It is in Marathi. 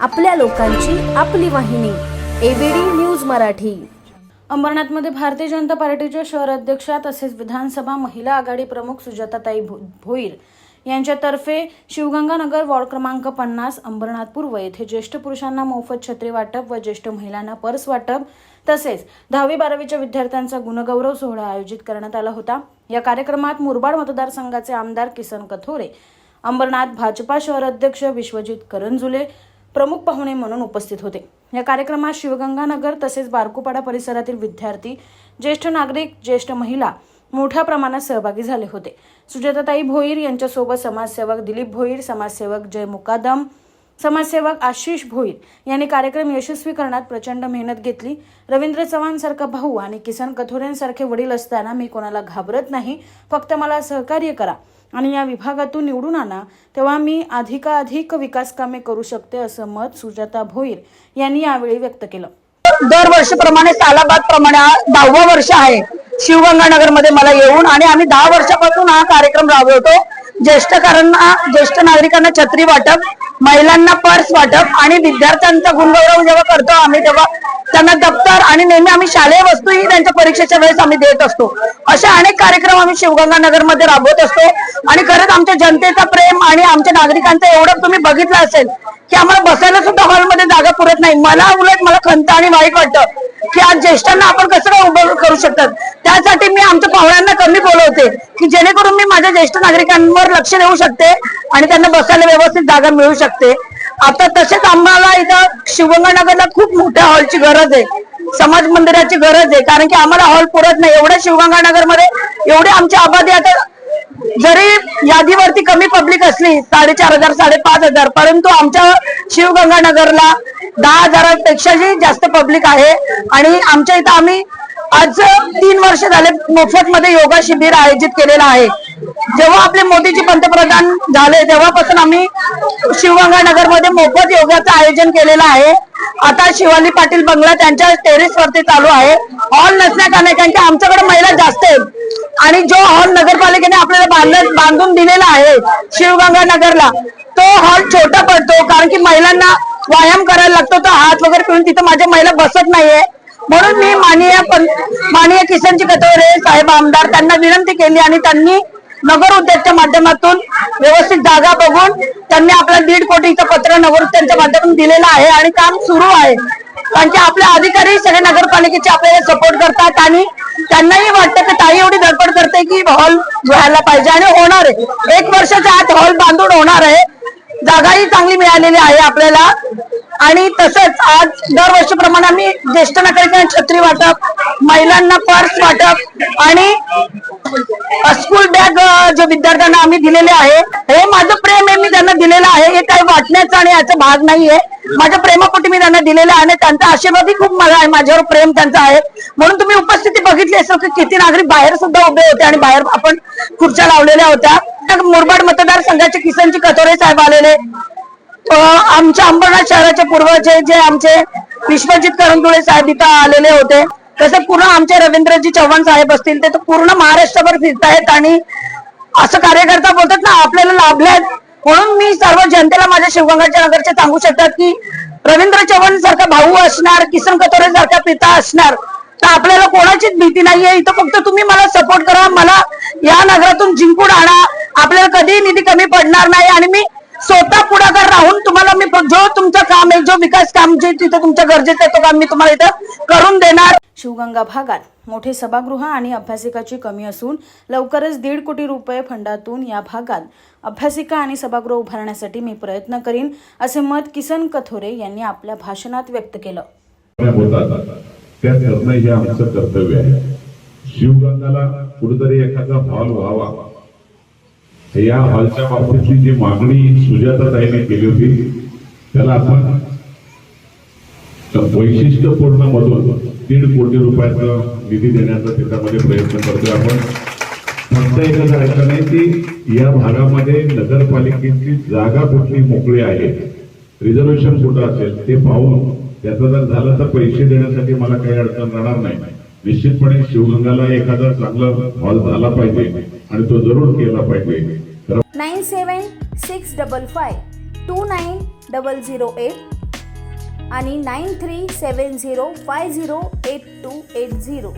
आपल्या लोकांची आपली वाहिनी एबीडी न्यूज मराठी. अंबरनाथमध्ये भारतीय जनता पार्टीच्या शहर अध्यक्षा तसेच विधानसभा महिला आघाडी प्रमुख सुजाताताई भोईर यांच्यातर्फे शिवगंगानगर वॉर्ड क्रमांक पन्नास अंबरनाथ पूर्व येथे ज्येष्ठ पुरुषांना मोफत छत्री वाटप व ज्येष्ठ महिलांना पर्स वाटप तसेच दहावी बारावीच्या विद्यार्थ्यांचा गुणगौरव सोहळा आयोजित करण्यात आला होता. या कार्यक्रमात मुरबाड मतदारसंघाचे आमदार किसन कथोरे अंबरनाथ भाजपा शहर अध्यक्ष विश्वजित करंजुले प्रमुख पाहुणे म्हणून उपस्थित होते. या कार्यक्रमात शिवगंगानगर तसेच बारकुपाडा परिसरातील विद्यार्थी ज्येष्ठ नागरिक ज्येष्ठ महिला मोठ्या प्रमाणात सहभागी झाले होते. सुजाताताई भोईर यांच्यासोबत समाजसेवक दिलीप भोईर समाजसेवक जय मुकादम समाजसेवक आशिष भोईर यांनी कार्यक्रम यशस्वी करण्यात प्रचंड मेहनत घेतली. रवींद्र चव्हाण सारखा भाऊ आणि किसन कथोरेंसारखे वडील असताना मी कोणाला घाबरत नाही. फक्त मला सहकार्य करा आणि या विभागातून निवडून आणा तेव्हा मी अधिकाधिक विकास कामे करू शकते असं मत सुजाता भोईर यांनी यावेळी व्यक्त केलं. दरवर्षीप्रमाणे सालाबाद प्रमाणे दहावं वर्ष आहे. शिवगंगानगरमध्ये मला येऊन आणि आम्ही दहा वर्षापासून हा कार्यक्रम राबवतो. ज्येष्ठकारांना ज्येष्ठ नागरिकांना छत्री वाटप महिलांना पर्स वाटप आणि विद्यार्थ्यांचा गुणगौरव जेव्हा करतो आम्ही तेव्हा त्यांना दप्तर आणि नेहमी आम्ही शालेय वस्तूही त्यांच्या परीक्षेच्या वेळेस आम्ही देत असतो. असे अनेक कार्यक्रम आम्ही शिवगंगानगरमध्ये राबवत असतो. आणि खरंच आमच्या जनतेचा प्रेम आणि आमच्या नागरिकांचं एवढं तुम्ही बघितलं असेल की आम्हाला बसायला सुद्धा हॉलमध्ये जागा पुरत नाही. मला उलट मला खंत आणि वाईट वाटतं की आज ज्येष्ठांना आपण कसं काय उभं करू शकतात? यासाठी मी आमच्या पाहुण्यांना कमी बोलवते की जेणेकरून मी माझ्या ज्येष्ठ नागरिकांवर लक्ष देऊ शकते आणि त्यांना बसायला व्यवस्थित जागा मिळू शकते. आता तसेच आम्हाला इथं शिवगंगानगरला खूप मोठ्या हॉलची गरज आहे. समाज मंदिराची गरज आहे कारण की आम्हाला हॉल पुरत नाही. एवढ्या शिवगंगानगरमध्ये आमची आबादी आता जरी यादीवरती कमी पब्लिक असली साडेचार हजार साडेपाच हजार परंतु आमच्या शिवगंगानगरला दहा हजारापेक्षाही जास्त पब्लिक आहे. आणि आमच्या इथं आम्ही आज तीन वर्ष झाले मोफत मध्ये योगा शिबिर आयोजित केलेलं आहे. जेव्हा आपले मोदीजी पंतप्रधान झाले तेव्हापासून आम्ही शिवगंगानगरमध्ये मोफत योगाचं आयोजन केलेलं आहे. आता शिवाली पाटील बंगला त्यांच्या टेरेस वरती चालू आहे. हॉल नसण्यात कारण की आमच्याकडे महिला जास्त आहेत. आणि जो हॉल नगरपालिकेने आपल्याला बांधत बांधून दिलेला आहे शिवगंगा नगरला तो हॉल छोटा पडतो. कारण की महिलांना व्यायाम करायला लागतो तो हात वगैरे पिळून तिथं माझ्या महिला बसत नाहीये. म्हणून मी माननीय माननीय किसनजी कतोरे साहेब आमदार त्यांना विनंती केली आणि त्यांनी नगर उद्योगच्या माध्यमातून व्यवस्थित जागा बघून त्यांनी आपल्या दीड कोटीचं पत्र नगर उद्योगच्या माध्यमातून दिलेलं आहे आणि काम सुरू आहे. कारण की आपले अधिकारी सगळे नगरपालिकेचे आपल्याला सपोर्ट करतात आणि त्यांनाही वाटतं की ताई एवढी धडपड करते की हॉल व्हायला पाहिजे आणि होणार आहे. एक वर्षाच्या आत हॉल बांधून होणार आहे. जागाही चांगली मिळालेली आहे आपल्याला. आणि तसंच आज दरवर्षीप्रमाणे आम्ही ज्येष्ठ नागरिकांना छत्री वाटप महिलांना पर्स वाटप आणि स्कूल बॅग जे विद्यार्थ्यांना आम्ही दिलेले आहे हे माझं प्रेम आहे मी त्यांना दिलेलं आहे हे काही वाटण्याचं आणि याचा भाग नाहीये. माझ्या प्रेमापोटी मी त्यांना दिलेलं आहे आणि त्यांचा आशीर्वादही खूप मला आहे माझ्यावर प्रेम त्यांचा आहे. म्हणून तुम्ही उपस्थिती बघितली असेल की किती नागरिक बाहेर सुद्धा उभे होते आणि बाहेर आपण खुर्च्या लावलेल्या होत्या. मुरबाड मतदारसंघाचे किसनजी कथोरे साहेब आलेले. आमच्या अंबरनाथ शहराचे पूर्वचे जे आमचे विश्वजित करंदुळे साहेब इथं आलेले होते तसे पूर्ण आमचे रवींद्रजी चव्हाण साहेब असतील ते तर पूर्ण महाराष्ट्रभर फिरतायत आणि असं कार्यकर्ता बोलतात ना आपल्याला लाभल्यात म्हणून मी सर्व जनतेला माझ्या शिवगंगाच्या नगरचे सांगू शकतात की रवींद्र चव्हाण सारखा भाऊ असणार किसन कतोरे सारखा पिता असणार तर आपल्याला कोणाचीच भीती नाहीये. इथं फक्त तुम्ही मला सपोर्ट करा मला या नगरातून जिंकून आणा. आपल्याला कधीही निधी कमी पडणार नाही आणि मी स्वतः पुढाकार राहून तुम्हाला मी जो तुमचं काम आहे जो विकास काम जे तिथं तुमचं गरजेचं आहे तो काम मी तुम्हाला इथं करून देणार. शिवगंगा भागात मोठे सभागृह आणि अभ्यासिकाची कमी असून लवकरच दीड कोटी रुपये फंडातून या भागात अभ्यासिका आणि सभागृह उभारण्यासाठी मी प्रयत्न करीन असे मत किसन कथोरे यांनी आपल्या भाषणात व्यक्त केलं. त्या करणं हे आमचं कर्तव्य आहे. शिवगंगाला कुठेतरी एखादा हॉल व्हावा. या हॉलच्या बाबतीतली जी मागणी सुजाताताईने केली होती त्याला आपण वैशिष्ट्यपूर्ण मधून दीड कोटी रुपयाचा निधी देण्याचा त्याच्यामध्ये प्रयत्न करतोय आपण. फक्त एकच ऐकलं नाही की या भागामध्ये नगरपालिकेची जागा कुठली मोकळी आहे. रिझर्वेशन कुठं असेल ते पाहून त्याचं जर झालं तर पैसे देण्यासाठी मला काही अडचण राहणार नाही. निश्चितपणे शिवगंगाला एखादा चांगला हॉल झाला पाहिजे आणि तो जरूर केला पाहिजे. Nine seven six double five two nine double zero eight आणि nine three seven zero five zero eight two eight zero.